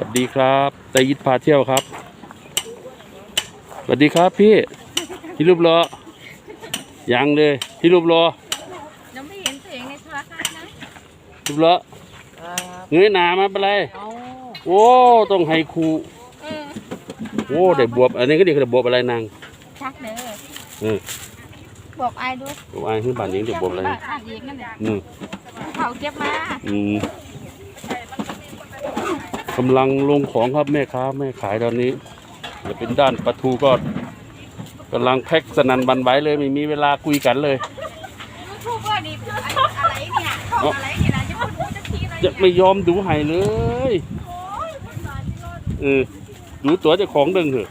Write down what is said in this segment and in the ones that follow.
สวัสดีครับตายิดพาเที่ยวครับ สวัสดีครับพี่ พี่รูปรอยังเลย พี่รูปรอยังไม่เห็นตัวเองในโทรทัศน์นะรูปรอเงยหนามาเป็นไรเอาโอ้ต้องให้ครูเออโอ้ได้บวบ อันนี้ก็เรียกได้บวบอะไรนางชักเด้อเออบอกไอ้ดูบวบอะไรขึ้นบ้านนี้ได้บวบอะไรบ้านอ่านอีกนั่นแหละอืมเขาเก็บมา อืม กำลังลงของครับแม่ค้าแม่ขายตอนนี้จะเป็นด้านปลาทูก็กำลังแพ็คสนันบันไหวเลยไม่มีเวลาคุยกันเลยยูทูบเบอร์นี่อะไรเนี่ยเขาอะไรเนี่ยนะจะพูดพูดจะทีอะไรจะไม่ยอมดูให้เลยเออดูตัวเจ้าของเดิงเถอะ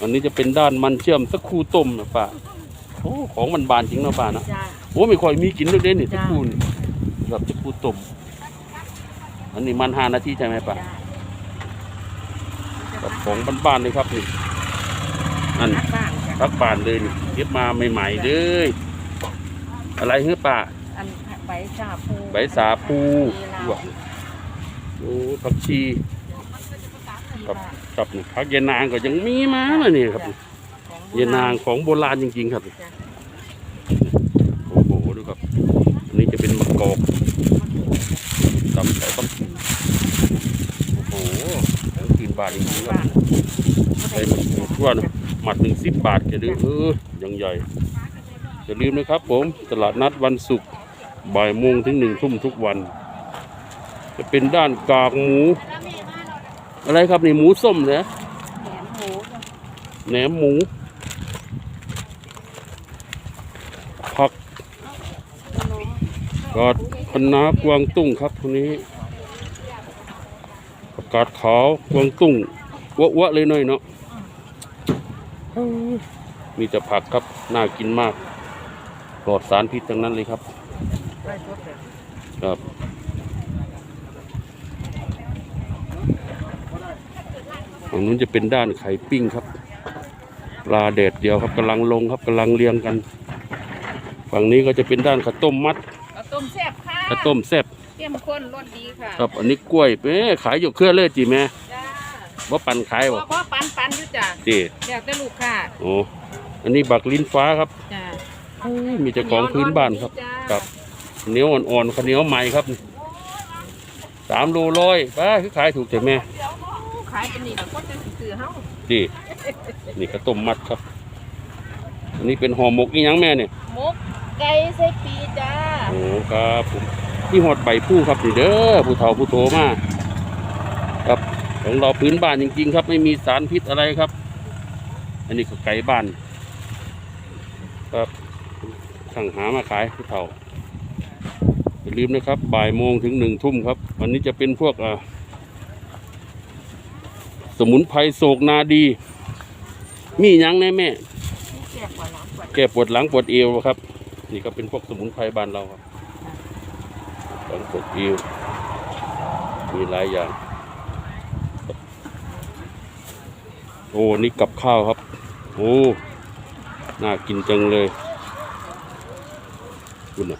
วันนี้จะเป็นด้านมันเชื่อมสักครู่ต้มนะป้าโอ้ของมันบานจริงเนาะป้านะจ้าโอ้ไม่ค่อยมีกินด้วยเด้นี่สักจ้ะครู่นี่แบบสักครู่ต้ม อันนี้มันห้านาทีใช่ไหมป้ากับของบ้านๆเลยครับนี่อันนักบ้างจ้ะพักบานเลยนี่เก็บมาใหม่ๆเลย อะไรเฮ้ยป้าอันใบสาพูใบสาคูว่ะโอ้ผักชีครับครับนี่ผักเยนางก็ยังมีมาแล้วนี่ครับ เยนางของโบราณจริงๆครับ โอ้โหดูครับ อันนี้จะเป็นมะกอกตับใส่ตับโอ้โหทั้งคืน บาทจริงครับใส่มะกทั่วนะหมัดหนึ่งสิบบาทจะดื้อเออยังใหญ่อย่าลืมนะครับผม ตลาดนัดวันศุกร์บ่ายโมงถึงหนึ่งทุ่มทุกวัน จะเป็นด้านกากหมู อะไรครับนี่หมูส้มเหรอแหนมหมูแหนมหมูผักกาดคะน้ากวางตุ้งครับคนนี้ กกาดขาวกวางตุ้งอ้วๆเลยหน่อยเนาะมีแต่ผักครับ น่ากินมาก ปลอดสารพิษทั้งนั้นเลยครับ ครับ ฝั่งนู้นจะเป็นด้านไข่ปิ้งครับ ปลาเด็ดเดียวครับกำลังลงครับกำลังเรียงกัน ฝั่งนี้ก็จะเป็นด้านข้าวต้มมัดเอาต้มแซ่บค่ะข้าวต้มแซ่บเข้ มข้นรสดีค่ะครับอันนี้กล้วยเอ๊ะขายอยู่เครือเลยจีแม่จ้าว่าปั่นขายพ่บ่อพ่อปันปันอยู่จ้าจีเดี๋ยวจะลูกค่ะโอ้อันนี้บักลิ้นฟ้าครับจ้าเฮ้ยมีเจ้าของพื้นบ้านครับครับเหนียวอ่อนๆข้าวเหนียวใหม่ครับสามโลร้อยป้าคือขายถูกแต่แม่ขายเป็นนี่แล้วก็จะซื้อเฮาจีนี่ข้าวต้มมัดครับ อันนี้เป็นห่อหมกอีหยังแม่เนี่ยหมกไก่ใส่ปีจ้าโอ้ครับผม นี่หอดใบผู้ครับนี่เด้อผู้เฒ่าผู้โตมาครับของเราพื้นบ้านจริง ๆ ครับ ไม่มีสารพิษอะไรครับ อันนี้ก็ไก่บ้าน ครับสั่งหามาขายผู้เฒ่าอย่าลืมนะครับบ่ายโมงถึงหนึ่งทุ่มครับ วันนี้จะเป็นพวกอ่าสมุนไพรโศกนาดี มีหยังแน่แม่แซ่บกว่าหลังกว่าแก้ปวดหลังปวดเอวครับ นี่ก็เป็นพวกสมุนไพรบ้านเราครับ หลังปวดเอวมีหลายอย่างครับโอ้นี่กับข้าวครับ โอ้ น่ากินจังเลยคุณนะ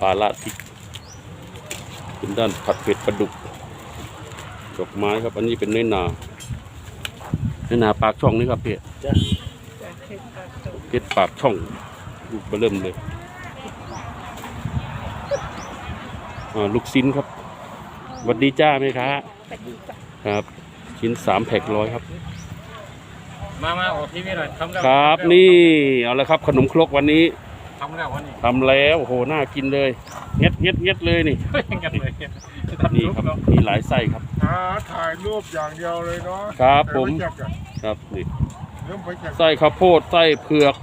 ปลาละพริกเป็นด้านผัดเผ็ดปลาดุก ดอกไม้ครับ อันนี้เป็นเนื้อนาเนื้อนาปากช่องนี่ครับเพี่จ้าเค็มปลาตุกเพชรปากช่องลูกเบอร์เริ่มเลยอ่า ลูกชิ้นครับสวัสดีจ้าไหมคะปลาดีจ้ะครับ ชิ้นสามแพ็คร้อยครับ มามาออกทีวีหน่อยทำแล้วครับนี่เอาละครับขนมครกวันนี้ทำแล้ววันนี้ทำแล้วโอ้โหน่ากินเลยเงียดเงียดเงียดเลยนี่ยังกันเลยนี่ครับมีหลายไส้ครับหาถ่ายรูปอย่างเดียวเลยเนาะครับผมไปจักอะครับนี่เริ่มไปจักไส้ข้าวโพดไส้เผือก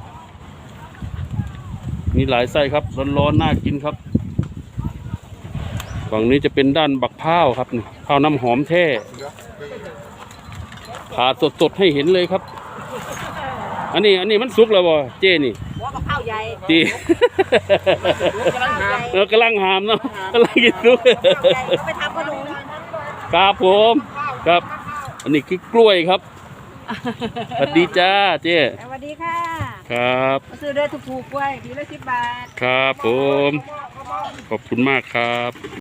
มีหลายไส้ครับร้อนๆน่ากินครับ ฝั่งนี้จะเป็นด้านบักพร้าวครับนี่ข้าวน้ำหอมแท้ผ่าสดๆให้เห็นเลยครับ อันนี้อันนี้มันสุกแล้วบ่เจ้นี่หัวกับข้าวใหญ่จีกำลังหาเออกำลังหามเนาะกำลังกินสุกไปทำขนมครับผมครับ อันนี้คือกล้วยครับสวัสดีจ้าเจ้สวัสดีค่ะ ครับมาซื้อเด้อถูกๆกล้วยทีละสิบบาท ครับผม ขอบคุณมากครับ